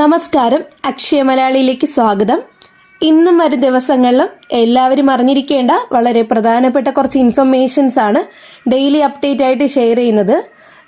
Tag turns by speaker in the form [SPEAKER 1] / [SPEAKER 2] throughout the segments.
[SPEAKER 1] നമസ്കാരം. അക്ഷയ മലയാളിയിലേക്ക് സ്വാഗതം. ഇന്നും വരും ദിവസങ്ങളിലും എല്ലാവരും അറിഞ്ഞിരിക്കേണ്ട വളരെ പ്രധാനപ്പെട്ട കുറച്ച് ഇൻഫർമേഷൻസ് ആണ് ഡെയിലി അപ്ഡേറ്റ് ആയിട്ട് ഷെയർ ചെയ്യുന്നത്.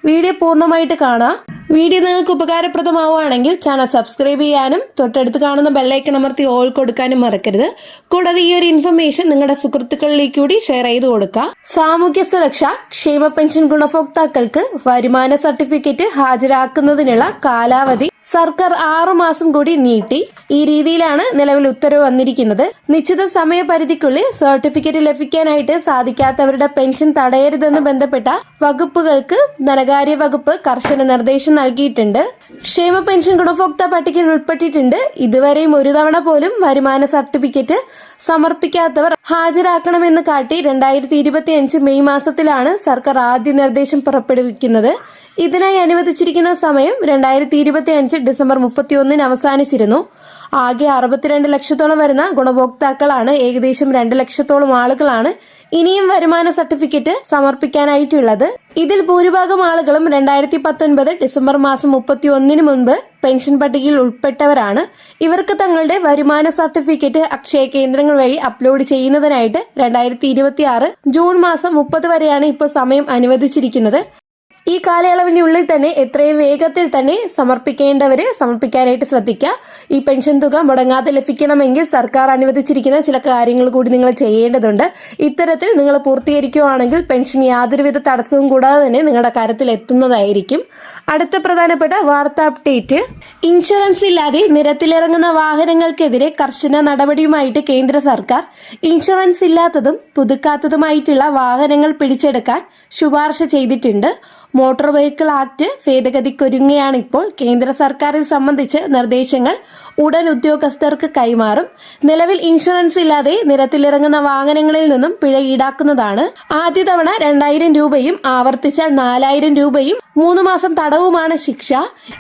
[SPEAKER 1] വീഡിയോ പൂർണമായിട്ട് കാണാം. വീഡിയോ നിങ്ങൾക്ക് ഉപകാരപ്രദമാവുകയാണെങ്കിൽ ചാനൽ സബ്സ്ക്രൈബ് ചെയ്യാനും തൊട്ടടുത്ത് കാണുന്ന ബെല്ലൈക്കൺ അമർത്തി ഓൾ കൊടുക്കാനും മറക്കരുത്. കൂടാതെ ഈ ഒരു ഇൻഫർമേഷൻ നിങ്ങളുടെ സുഹൃത്തുക്കളിലേക്ക് കൂടി ഷെയർ ചെയ്ത് കൊടുക്കുക സാമൂഹ്യ സുരക്ഷ ക്ഷേമ പെൻഷൻ ഗുണഭോക്താക്കൾക്ക് വരുമാന സർട്ടിഫിക്കറ്റ് ഹാജരാക്കുന്നതിനുള്ള കാലാവധി സർക്കാർ ആറു മാസം കൂടി നീട്ടി. ഈ രീതിയിലാണ് നിലവിൽ ഉത്തരവ് വന്നിരിക്കുന്നത്. നിശ്ചിത സമയപരിധിക്കുള്ളിൽ സർട്ടിഫിക്കറ്റ് ലഭിക്കാനായിട്ട് സാധിക്കാത്തവരുടെ പെൻഷൻ തടയരുതെന്ന് ബന്ധപ്പെട്ട വകുപ്പുകൾക്ക് ധനകാര്യ വകുപ്പ് കർശന നിർദ്ദേശം നൽകിയിട്ടുണ്ട്. ക്ഷേമ പെൻഷൻ ഗുണഭോക്താ പട്ടികയിൽ ഉൾപ്പെട്ടിട്ടുണ്ട്. ഇതുവരെയും ഒരു തവണ പോലും വരുമാന സർട്ടിഫിക്കറ്റ് സമർപ്പിക്കാത്തവർ ഹാജരാക്കണമെന്ന് കാട്ടി രണ്ടായിരത്തി ഇരുപത്തി അഞ്ച് മെയ് മാസത്തിലാണ് സർക്കാർ ആദ്യ നിർദ്ദേശം പുറപ്പെടുവിക്കുന്നത്. ഇതിനായി അനുവദിച്ചിരിക്കുന്ന സമയം രണ്ടായിരത്തി ഇരുപത്തി അഞ്ച് ഡിസംബർ മുപ്പത്തി ഒന്നിന് അവസാനിച്ചിരുന്നു. ആകെ അറുപത്തിരണ്ട് ലക്ഷത്തോളം വരുന്ന ഗുണഭോക്താക്കളാണ് ഏകദേശം രണ്ട് ലക്ഷത്തോളം ആളുകളാണ് ഇനിയും വരുമാന സർട്ടിഫിക്കറ്റ് സമർപ്പിക്കാനായിട്ടുള്ളത്. ഇതിൽ ഭൂരിഭാഗം ആളുകളും രണ്ടായിരത്തി പത്തൊൻപത് ഡിസംബർ മാസം മുപ്പത്തി ഒന്നിന് മുൻപ് പെൻഷൻ പട്ടികയിൽ ഉൾപ്പെട്ടവരാണ്. ഇവർക്ക് തങ്ങളുടെ വരുമാന സർട്ടിഫിക്കറ്റ് അക്ഷയ കേന്ദ്രങ്ങൾ വഴി അപ്ലോഡ് ചെയ്യുന്നതിനായിട്ട് രണ്ടായിരത്തി ജൂൺ മാസം മുപ്പത് വരെയാണ് ഇപ്പോൾ സമയം അനുവദിച്ചിരിക്കുന്നത്. ഈ കാലയളവിനുള്ളിൽ തന്നെ എത്രയും വേഗത്തിൽ തന്നെ സമർപ്പിക്കേണ്ടവര് സമർപ്പിക്കാനായിട്ട് ശ്രദ്ധിക്കുക. ഈ പെൻഷൻ തുക മുടങ്ങാതെ ലഭിക്കണമെങ്കിൽ സർക്കാർ അനുവദിച്ചിരിക്കുന്ന ചില കാര്യങ്ങൾ കൂടി നിങ്ങൾ ചെയ്യേണ്ടതുണ്ട്. ഇത്തരത്തിൽ നിങ്ങൾ പൂർത്തീകരിക്കുകയാണെങ്കിൽ പെൻഷൻ യാതൊരുവിധ തടസ്സവും കൂടാതെ തന്നെ നിങ്ങളുടെ കാര്യത്തിൽ എത്തുന്നതായിരിക്കും. അടുത്ത പ്രധാനപ്പെട്ട വാർത്ത അപ്ഡേറ്റ്. ഇൻഷുറൻസ് ഇല്ലാതെ നിരത്തിലിറങ്ങുന്ന വാഹനങ്ങൾക്കെതിരെ കർശന നടപടിയുമായിട്ട് കേന്ദ്ര സർക്കാർ. ഇൻഷുറൻസ് ഇല്ലാത്തതും പുതുക്കാത്തതുമായിട്ടുള്ള വാഹനങ്ങൾ പിടിച്ചെടുക്കാൻ ശുപാർശ ചെയ്തിട്ടുണ്ട്. മോട്ടോർ വെഹിക്കിൾ ആക്ട് ഭേദഗതിക്കൊരുങ്ങുകയാണ് ഇപ്പോൾ. കേന്ദ്ര സർക്കാർ ഇത് സംബന്ധിച്ച് നിർദ്ദേശങ്ങൾ ഉടൻ ഉദ്യോഗസ്ഥർക്ക് കൈമാറും. നിലവിൽ ഇൻഷുറൻസ് ഇല്ലാതെ നിരത്തിലിറങ്ങുന്ന വാഹനങ്ങളിൽ നിന്നും പിഴ ഈടാക്കുന്നതാണ്. ആദ്യ തവണ രണ്ടായിരം രൂപയും ആവർത്തിച്ചാൽ നാലായിരം രൂപയും മൂന്ന് മാസം തടവുമാണ് ശിക്ഷ.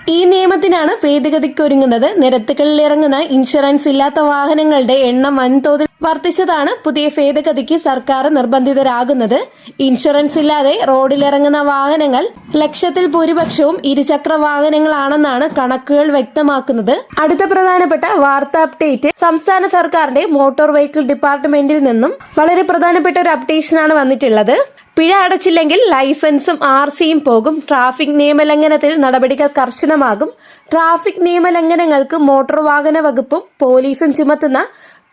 [SPEAKER 1] ഈ നിയമത്തിനാണ് ഭേദഗതിക്കൊരുങ്ങുന്നത്. നിരത്തുകളിൽ ഇറങ്ങുന്ന ഇൻഷുറൻസ് ഇല്ലാത്ത വാഹനങ്ങളുടെ എണ്ണം വൻതോതിൽ വർദ്ധിച്ചതാണ് പുതിയ ഭേദഗതിക്ക് സർക്കാർ നിർബന്ധിതരാകുന്നത്. ഇൻഷുറൻസ് ഇല്ലാതെ റോഡിലിറങ്ങുന്ന വാഹനങ്ങൾ ലക്ഷത്തിൽ ഭൂരിപക്ഷവും ഇരുചക്ര വാഹനങ്ങളാണെന്നാണ് കണക്കുകൾ വ്യക്തമാക്കുന്നത്. അടുത്ത പ്രധാനപ്പെട്ട വാർത്ത അപ്ഡേറ്റ്. സംസ്ഥാന സർക്കാരിന്റെ മോട്ടോർ വെഹിക്കിൾ ഡിപ്പാർട്ട്മെന്റിൽ നിന്നും വളരെ പ്രധാനപ്പെട്ട ഒരു അപ്ഡേഷനാണ് വന്നിട്ടുള്ളത്. പിഴ അടച്ചില്ലെങ്കിൽ ലൈസൻസും ആർ സിയും പോകും. ട്രാഫിക് നിയമലംഘനത്തിൽ നടപടികൾ കർശനമാകും. ട്രാഫിക് നിയമലംഘനങ്ങൾക്ക് മോട്ടോർ വാഹന വകുപ്പും പോലീസും ചുമത്തുന്ന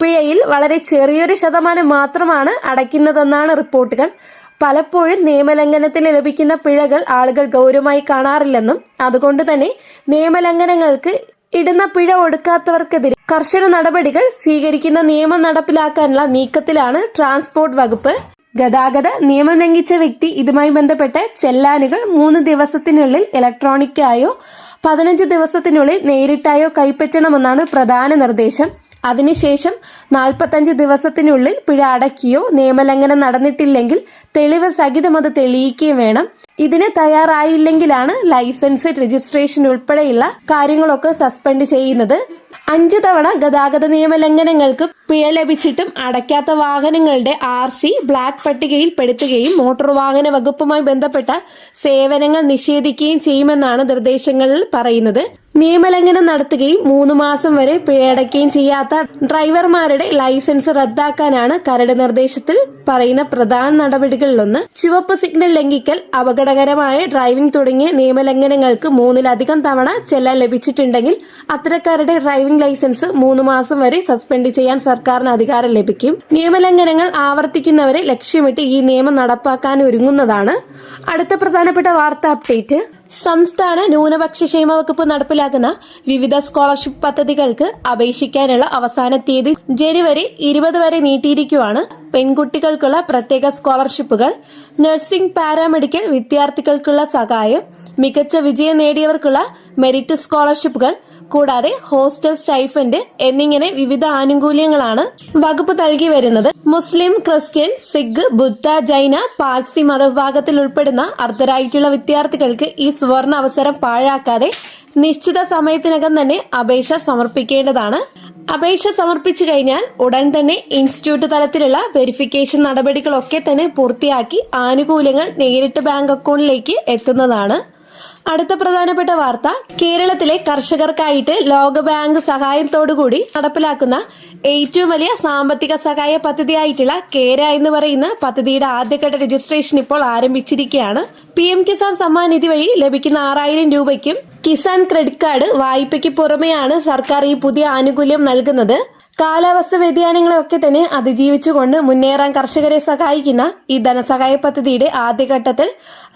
[SPEAKER 1] പിഴയിൽ വളരെ ചെറിയൊരു ശതമാനം മാത്രമാണ് അടയ്ക്കുന്നതെന്നാണ് റിപ്പോർട്ടുകൾ. പലപ്പോഴും നിയമലംഘനത്തിന് ലഭിക്കുന്ന പിഴകൾ ആളുകൾ ഗൗരവമായി കാണാറില്ലെന്നും അതുകൊണ്ട് തന്നെ നിയമലംഘനങ്ങൾക്ക് ഇടുന്ന പിഴ ഒടുക്കാത്തവർക്കെതിരെ കർശന നടപടികൾ സ്വീകരിക്കുന്ന നിയമം നടപ്പിലാക്കാനുള്ള നീക്കത്തിലാണ് ട്രാൻസ്പോർട്ട് വകുപ്പ്. ഗതാഗത നിയമം ലംഘിച്ച വ്യക്തി ഇതുമായി ബന്ധപ്പെട്ട് ചെല്ലാനുകൾ മൂന്ന് ദിവസത്തിനുള്ളിൽ ഇലക്ട്രോണിക്കായോ പതിനഞ്ച് ദിവസത്തിനുള്ളിൽ നേരിട്ടായോ കൈപ്പറ്റണമെന്നാണ് പ്രധാന നിർദ്ദേശം. അതിനുശേഷം നാൽപ്പത്തഞ്ച് ദിവസത്തിനുള്ളിൽ പിഴ അടയ്ക്കുകയോ നിയമലംഘനം നടന്നിട്ടില്ലെങ്കിൽ തെളിവ് സഹിതം അത് തെളിയിക്കുകയും വേണം. ഇതിന് തയ്യാറായില്ലെങ്കിലാണ് ലൈസൻസ് രജിസ്ട്രേഷൻ ഉൾപ്പെടെയുള്ള കാര്യങ്ങളൊക്കെ സസ്പെൻഡ് ചെയ്യുന്നത്. അഞ്ചു തവണ ഗതാഗത നിയമലംഘനങ്ങൾക്ക് പിഴ ലഭിച്ചിട്ടും അടയ്ക്കാത്ത വാഹനങ്ങളുടെ ആർ സി ബ്ലാക്ക് പട്ടികയിൽ പെടുത്തുകയും മോട്ടോർ വാഹന വകുപ്പുമായി ബന്ധപ്പെട്ട സേവനങ്ങൾ നിഷേധിക്കുകയും ചെയ്യുമെന്നാണ് നിർദ്ദേശങ്ങളിൽ പറയുന്നത്. നിയമലംഘനം നടത്തുകയും മൂന്ന് മാസം വരെ പിഴയടക്കുകയും ചെയ്യാത്ത ഡ്രൈവർമാരുടെ ലൈസൻസ് റദ്ദാക്കാനാണ് കരട് നിർദ്ദേശത്തിൽ പറയുന്ന പ്രധാന നടപടികളിലൊന്ന്. ചുവപ്പ് സിഗ്നൽ ലംഘിക്കൽ അപകടകരമായ ഡ്രൈവിംഗ് തുടങ്ങിയ നിയമലംഘനങ്ങൾക്ക് മൂന്നിലധികം തവണ ചെല്ലാൻ ലഭിച്ചിട്ടുണ്ടെങ്കിൽ അത്തരക്കാരുടെ ഡ്രൈവിംഗ് ലൈസൻസ് മൂന്ന് മാസം വരെ സസ്പെൻഡ് ചെയ്യാൻ സർക്കാരിന് അധികാരം ലഭിക്കും. നിയമലംഘനങ്ങൾ ആവർത്തിക്കുന്നവരെ ലക്ഷ്യമിട്ട് ഈ നിയമം നടപ്പാക്കാൻ ഒരുങ്ങുന്നതാണ്. അടുത്ത പ്രധാനപ്പെട്ട വാർത്ത അപ്ഡേറ്റ്. സംസ്ഥാന ന്യൂനപക്ഷ ക്ഷേമ വകുപ്പ് നടപ്പിലാക്കുന്ന വിവിധ സ്കോളർഷിപ്പ് പദ്ധതികൾക്ക് അപേക്ഷിക്കാനുള്ള അവസാന തീയതി ജനുവരി ഇരുപത് വരെ നീട്ടിയിരിക്കുകയാണ് പെൺകുട്ടികൾക്കുള്ള പ്രത്യേക സ്കോളർഷിപ്പുകൾ നഴ്സിംഗ് പാരാമെഡിക്കൽ വിദ്യാർത്ഥികൾക്കുള്ള സഹായം മികച്ച വിജയം നേടിയവർക്കുള്ള മെറിറ്റ് സ്കോളർഷിപ്പുകൾ കൂടാതെ ഹോസ്റ്റൽ സ്റ്റൈഫൻഡ് എന്നിങ്ങനെ വിവിധ ആനുകൂല്യങ്ങളാണ് വകുപ്പ് നൽകി വരുന്നത്. മുസ്ലിം ക്രിസ്ത്യൻ സിഖ് ബുദ്ധ ജൈന പാഴ്സി മതവിഭാഗത്തിൽ ഉൾപ്പെടുന്ന അർദ്ധരായിട്ടുള്ള വിദ്യാർത്ഥികൾക്ക് ഈ സുവർണ അവസരം പാഴാക്കാതെ നിശ്ചിത സമയത്തിനകം തന്നെ അപേക്ഷ സമർപ്പിക്കേണ്ടതാണ്. അപേക്ഷ സമർപ്പിച്ചു കഴിഞ്ഞാൽ ഉടൻ തന്നെ ഇൻസ്റ്റിറ്റ്യൂട്ട് തലത്തിലുള്ള വെരിഫിക്കേഷൻ നടപടികളൊക്കെ തന്നെ പൂർത്തിയാക്കി ആനുകൂല്യങ്ങൾ നേരിട്ട് ബാങ്ക് അക്കൗണ്ടിലേക്ക് എത്തുന്നതാണ്. അടുത്ത പ്രധാനപ്പെട്ട വാർത്ത കേരളത്തിലെ കർഷകർക്കായിട്ട് ലോകബാങ്ക് സഹായത്തോടുകൂടി നടപ്പിലാക്കുന്ന ഏറ്റവും വലിയ സാമ്പത്തിക സഹായ പദ്ധതിയായിട്ടുള്ള കേര എന്ന് പറയുന്ന പദ്ധതിയുടെ ആദ്യഘട്ട രജിസ്ട്രേഷൻ ഇപ്പോൾ ആരംഭിച്ചിരിക്കുകയാണ്. പി എം കിസാൻ സമ്മാൻ നിധി വഴി ലഭിക്കുന്ന ആറായിരം രൂപയ്ക്കും കിസാൻ ക്രെഡിറ്റ് കാർഡ് വായ്പയ്ക്ക് പുറമെയാണ് സർക്കാർ ഈ പുതിയ ആനുകൂല്യം നൽകുന്നത്. കാലാവസ്ഥ വ്യതിയാനങ്ങളെയൊക്കെ തന്നെ അതിജീവിച്ചുകൊണ്ട് മുന്നേറാൻ കർഷകരെ സഹായിക്കുന്ന ഈ ധനസഹായ പദ്ധതിയുടെ ആദ്യഘട്ടത്തിൽ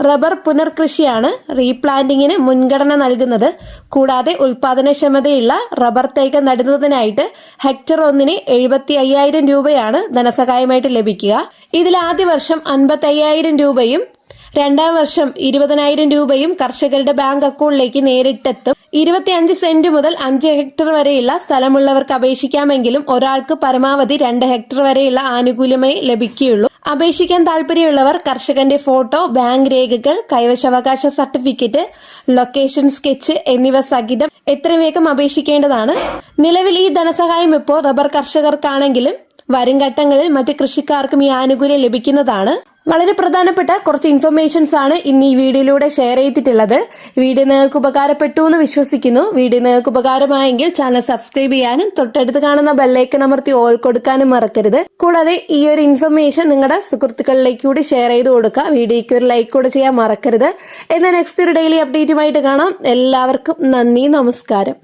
[SPEAKER 1] റബ്ബർ പുനർകൃഷിയാണ് റീപ്ലാന്റിങ്ങിന് മുൻഗണന നൽകുന്നത്. കൂടാതെ ഉൽപാദനക്ഷമതയുള്ള റബ്ബർ തേക്ക് നടുന്നതിനായിട്ട് ഹെക്ടർ ഒന്നിന് എഴുപത്തി അയ്യായിരം രൂപയാണ് ധനസഹായമായിട്ട് ലഭിക്കുക. ഇതിൽ ആദ്യ വർഷം അൻപത്തി അയ്യായിരം രൂപയും രണ്ടാം വർഷം ഇരുപതിനായിരം രൂപയും കർഷകരുടെ ബാങ്ക് അക്കൗണ്ടിലേക്ക് നേരിട്ടെത്തും. ഇരുപത്തിയഞ്ച് സെന്റ് മുതൽ അഞ്ച് ഹെക്ടർ വരെയുള്ള സ്ഥലമുള്ളവർക്ക് അപേക്ഷിക്കാമെങ്കിലും ഒരാൾക്ക് പരമാവധി രണ്ട് ഹെക്ടർ വരെയുള്ള ആനുകൂല്യമായി ലഭിക്കുകയുള്ളൂ. അപേക്ഷിക്കാൻ താല്പര്യമുള്ളവർ കർഷകന്റെ ഫോട്ടോ ബാങ്ക് രേഖകൾ കൈവശാവകാശ സർട്ടിഫിക്കറ്റ് ലൊക്കേഷൻ സ്കെച്ച് എന്നിവ സഹിതം എത്രയും വേഗം അപേക്ഷിക്കേണ്ടതാണ്? നിലവിൽ ഈ ധനസഹായം ഇപ്പോൾ റബ്ബർ കർഷകർക്കാണെങ്കിലും വരും ഘട്ടങ്ങളിൽ മറ്റ് കൃഷിക്കാർക്കും ഈ ആനുകൂല്യം ലഭിക്കുന്നതാണ്. വളരെ പ്രധാനപ്പെട്ട കുറച്ച് ഇൻഫർമേഷൻസ് ആണ് ഇന്ന് ഈ വീഡിയോയിലൂടെ ഷെയർ ചെയ്തിട്ടുള്ളത്. വീഡിയോ നിങ്ങൾക്ക് ഉപകാരപ്പെട്ടു എന്ന് വിശ്വസിക്കുന്നു. വീഡിയോ നിങ്ങൾക്ക് ഉപകാരമായെങ്കിൽ ചാനൽ സബ്സ്ക്രൈബ് ചെയ്യാനും തൊട്ടടുത്ത് കാണുന്ന ബെല്ലൈക്കൺ അമർത്തി ഓൾ കൊടുക്കാനും മറക്കരുത്. കൂടാതെ ഈ ഒരു ഇൻഫർമേഷൻ നിങ്ങളുടെ സുഹൃത്തുക്കളിലേക്ക് കൂടി ഷെയർ ചെയ്ത് കൊടുക്കുക. വീഡിയോയ്ക്ക് ഒരു ലൈക്ക് കൂടെ ചെയ്യാൻ മറക്കരുത്. എന്നാൽ നെക്സ്റ്റ് ഒരു ഡെയിലി അപ്ഡേറ്റുമായിട്ട് കാണാം. എല്ലാവർക്കും നന്ദി നമസ്കാരം.